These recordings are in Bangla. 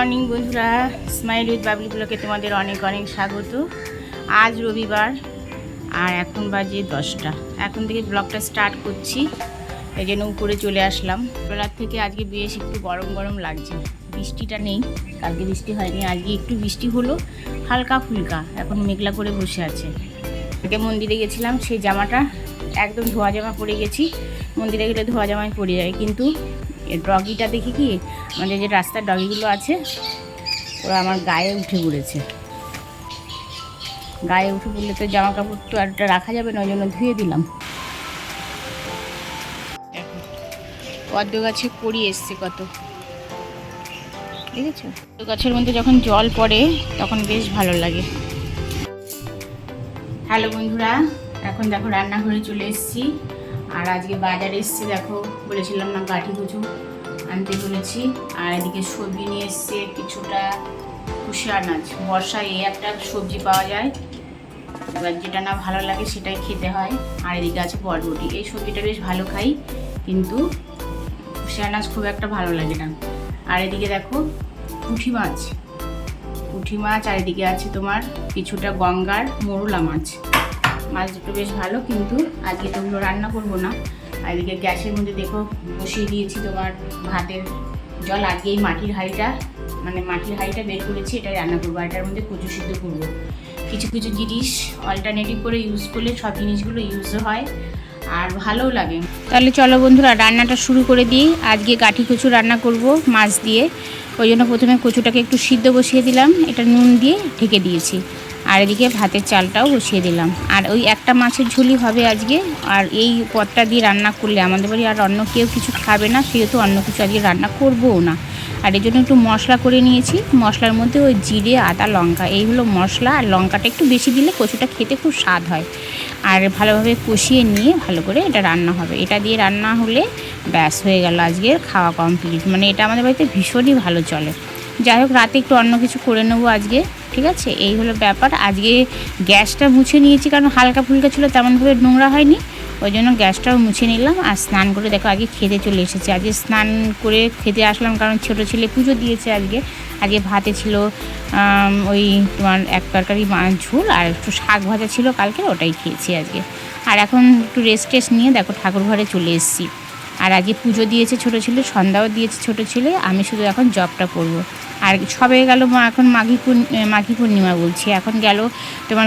মর্নিং বন্ধুরা, স্মাইল উইথ বাবলি ব্লকে তোমাদের অনেক অনেক স্বাগত। আজ রবিবার, আর এখন বাজে দশটা। এখন থেকে ব্লগটা স্টার্ট করছি, এই জন্য উপরে চলে আসলাম। বেলার থেকে আজকে বেশ একটু গরম গরম লাগছে, বৃষ্টিটা নেই, কালকে বৃষ্টি হয়নি, আজকে একটু বৃষ্টি হলো, হালকা ফুলকা, এখন মেঘলা করে বসে আছে। আগে মন্দিরে গেছিলাম, সেই জামাটা, একদম ধোয়া জামা পরে গেছি, মন্দিরে গেলে ধোয়া জামাই পরে যায়, কিন্তু ডগিটা দেখি কি আমাদের যে রাস্তার ডগিগুলো আছে, ওরা আমার গায়ে উঠে পড়েছে। গায়ে উঠে পড়লে তো জামা কাপড় তো আর ওটা রাখা যাবে না, ওই জন্য ধুয়ে দিলাম। পদ্ম গাছে কড়ি এসছে কত। দেখেছ? গাছের মধ্যে যখন জল পড়ে, তখন বেশ ভালো লাগে। হ্যালো বন্ধুরা, এখন দেখো রান্নাঘরে চলে এসেছি। আর আজকে বাজারে এসেছি, দেখো, বলেছিলাম না কাঠি কুচু আনতে বলেছি আর এদিকে সবজি নিয়ে এসছে কিছুটা কুশি আনাজ বর্ষায় এই একটা সবজি পাওয়া যায়। এবার যেটা না ভালো লাগে সেটাই খেতে হয়। আর এদিকে আছে বরবটি। এই সবজিটা বেশ ভালো খাই, কিন্তু কুশি আনাজ খুব একটা ভালো লাগে না। আর এদিকে দেখো পুঁটি মাছ। পুঁটি মাছ, আর এদিকে আছে তোমার কিছুটা গঙ্গার মরুলা মাছ। মাছ দুটো বেশ ভালো, কিন্তু আজকে তো রান্না করব না। আর এদিকে গ্যাসের মধ্যে দেখো, বসিয়ে দিয়েছি তোমার ভাতের জল আগে এই মাটির হাঁড়িটা মানে মাটির হাঁড়িটা বের করেছি এটা রান্না করব এটার মধ্যে কচু সিদ্ধ করব। কিছু কিছু জিনিস অল্টারনেটিভ করে ইউজ করলে সব জিনিসগুলো ইউজও হয়, আর ভালোও লাগে। তাহলে চলো বন্ধুরা, রান্নাটা শুরু করে দিই। আজকে কাঠি কচু রান্না করব মাছ দিয়ে। ওই জন্য প্রথমে কচুটাকে একটু সিদ্ধ বসিয়ে দিলাম, এটা নুন দিয়ে ঢেকে দিয়েছি। আর এদিকে ভাতের চালটাও বসিয়ে দিলাম। আর ওই একটা মাছের ঝুলি হবে আজকে। আর এই পদটা দিয়ে রান্না করলে আমাদের বাড়ি আর অন্য কেউ কিছু খাবে না, সেহেতু অন্য কিছু আজকে রান্না করবও না। আর এই জন্য একটু মশলা করে নিয়েছি। মশলার মধ্যে ওই জিরে, আদা, লঙ্কা, এই হলো মশলা। আর লঙ্কাটা একটু বেশি দিলে কচুটা খেতে খুব স্বাদ হয়। আর ভালোভাবে কষিয়ে নিয়ে ভালো করে এটা রান্না হবে। এটা দিয়ে রান্না হলে ব্যাস হয়ে গেল আজকের খাওয়া কমপ্লিট। মানে এটা আমাদের বাড়িতে ভীষণই ভালো চলে। যাই হোক, রাতে একটু অন্য কিছু করে নেব আজকে, ঠিক আছে? এই হলো ব্যাপার। আজকে গ্যাসটা মুছে নিয়েছি, কারণ হালকা ফুলকা ছিল, তেমনভাবে নোংরা হয়নি। ওই জন্য গ্যাসটাও মুছে নিলাম আর স্নান করে দেখো, আগে খেতে চলে এসেছি। আজকে স্নান করে খেতে আসলাম, কারণ ছোটো ছেলে পুজো দিয়েছে আজকে। আজকে ভাতে ছিল ওই তোমার এক তরকারি ঝোল আর একটু শাক ভাজা ছিল কালকে, ওটাই খেয়েছি আজকে। আর এখন একটু রেস্ট টেস্ট নিয়ে দেখো, ঠাকুর ঘরে চলে এসেছি। আর আগে পুজো দিয়েছে ছোটো ছেলে, সন্ধ্যাও দিয়েছে ছোটো ছেলে, আমি শুধু এখন জবটা করব। আর সবে গেল এখন মাঘী মাঘী পূর্ণিমা বলছি। এখন গেল তোমার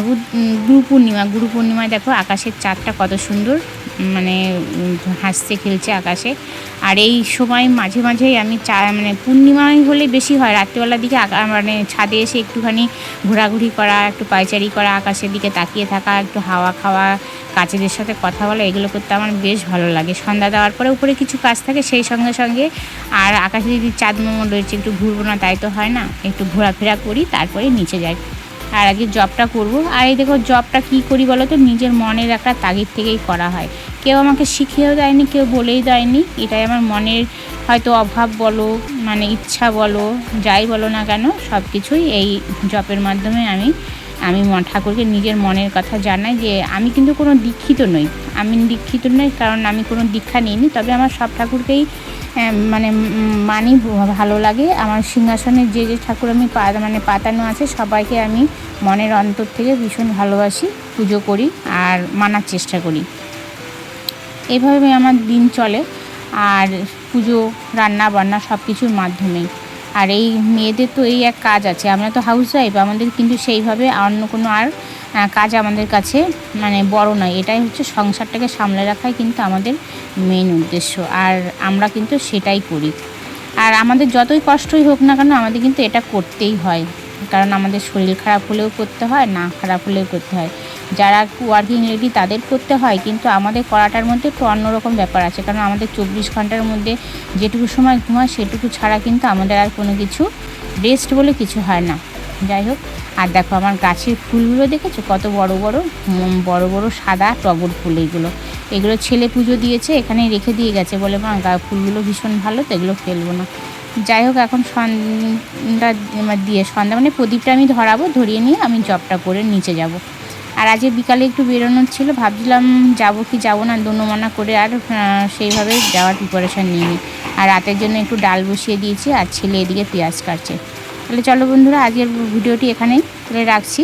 গুরু পূর্ণিমা। গুরু পূর্ণিমায় দেখো আকাশের চাঁদটা কত সুন্দর মানে হাসছে, খেলছে আকাশে। আর এই সময় মাঝে মাঝেই আমি চা মানে পূর্ণিমায় হলে বেশি হয়। রাত্রিবেলার দিকে মানে ছাদে এসে একটুখানি ঘোরাঘুরি করা, একটু পায়চারি করা, আকাশের দিকে তাকিয়ে থাকা, একটু হাওয়া খাওয়া, কাছেদের সাথে কথা বলা, এগুলো করতে আমার বেশ ভালো লাগে। সন্ধ্যা দেওয়ার পরে উপরে কিছু কাজ থাকে সেই সঙ্গে সঙ্গে আর আকাশে যদি চাঁদ মোমো রয়েছে, একটু ঘুরবো না, তাই তো হয় না, একটু ঘোরাফেরা করি, তারপরে নিচে যাই। আর আগে জবটা করব। আর এই দেখো জবটা কি করি বলো তো নিজের মনের একটা তাগিদ থেকেই করা হয়। কেউ আমাকে শিখিয়েও দেয়নি, কেউ বলেই দেয়নি। এটাই আমার মনের হয়তো অভাব বলো মানে ইচ্ছা বলো, যাই বলো না কেন সব কিছুই এই জবের মাধ্যমে আমি আমি ঠাকুরকে নিজের মনের কথা জানাই যে আমি কিন্তু কোনো দীক্ষিত নই। আমি দীক্ষিত নই, কারণ আমি কোনো দীক্ষা নিইনি, তবে আমার সব ঠাকুরকেই মানে মানি ভালো লাগে। আমার সিংহাসনে যে যে ঠাকুর আমি মানে পাতানো আছে, সবাইকে আমি মনের অন্তর থেকে ভীষণ ভালোবাসি, পুজো করি আর মানার চেষ্টা করি। এইভাবে আমার দিন চলে আর পুজো, রান্না বান্না সব কিছুর মাধ্যমেই। আর এই মেয়েদের তো এই এক কাজ আছে। আমরা তো হাউস ওয়াইফ আমাদের কিন্তু সেইভাবে অন্য কোনো আর কাজ আমাদের কাছে মানে বড় নয়। এটাই হচ্ছে সংসারটাকে সামলে রাখাই কিন্তু আমাদের মেন উদ্দেশ্য। আর আমরা কিন্তু সেটাই করি। আর আমাদের যতই কষ্টই হোক না কেন, আমাদের কিন্তু এটা করতেই হয়। কারণ আমাদের শরীর খারাপ হলেও করতে হয়, না খারাপ হলেও করতে হয়। যারা ওয়ার্কিং লেডি তাদের করতে হয়, কিন্তু আমাদের করাটার মধ্যে একটু অন্যরকম ব্যাপার আছে। কারণ আমাদের চব্বিশ ঘণ্টার মধ্যে যেটুকু সময় ঘুমায়, সেটুকু ছাড়া কিন্তু আমাদের আর কোনো কিছু রেস্ট বলে কিছু হয় না। যাই হোক, আর দেখো আমার গাছের ফুলগুলো দেখেছ? কত বড় বড় বড় বড় সাদা টগর ফুল এইগুলো। এগুলো ছেলে পুজো দিয়েছে এখানে রেখে দিয়ে গেছে বলে মা ফুলগুলো ভীষণ ভালো, তো এগুলো ফেলব না। যাই হোক, এখন সন্ধ্যা দিয়ে, সন্ধ্যা মানে প্রদীপটা আমি ধরাবো, ধরিয়ে নিয়ে আমি জবটা করে নিচে যাব। আর আজকে বিকালে একটু বেরোনোর ছিল, ভাবছিলাম যাব কি যাব না দোনোমানা করে আর সেইভাবে যাওয়ার প্রিপারেশান নিইনি। আর রাতের জন্য একটু ডাল বসিয়ে দিয়েছি, আর ছেলে এদিকে পেঁয়াজ কাটছে। তাহলে চলো বন্ধুরা আজকের ভিডিওটি এখানেই তাহলে রাখছি।